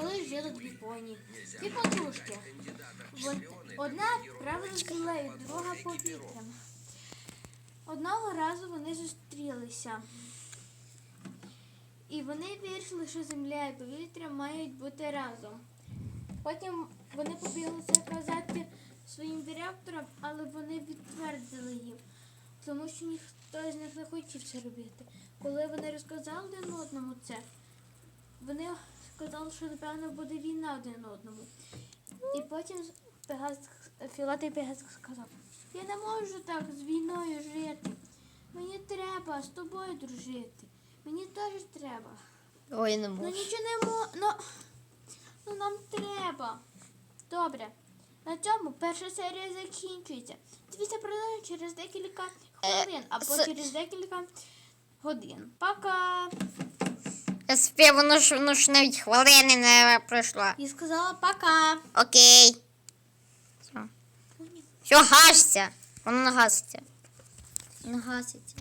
колись жили дві поні. Дві подружки. Вон- Одна правила землею, друга повітрям. Одного разу вони зустрілися. І вони вирішили, що земля і повітря мають бути разом. Потім вони побігли це казати своїм директорам, але вони відтвердили їм, тому що ніхто з них не хотів це робити. Коли вони розказали один одному це, вони сказали, що напевно буде війна один одному. І потім Пегас, Філатий Пегас сказав, я не можу так з війною жити. Мені треба з тобою дружити. Мені теж треба. Ой, не можу. Ну нічого не мо... ну, ну нам треба. Добре. На цьому перша серія закінчується. Дивіться продовжує через декілька хвилин або с- через декілька годин. Пока. Я спів, воно ж, воно ж навіть хвилини не пройшло. І сказала пока. Окей. Все. Все, гасться. Воно не гаситься. Не гаситься.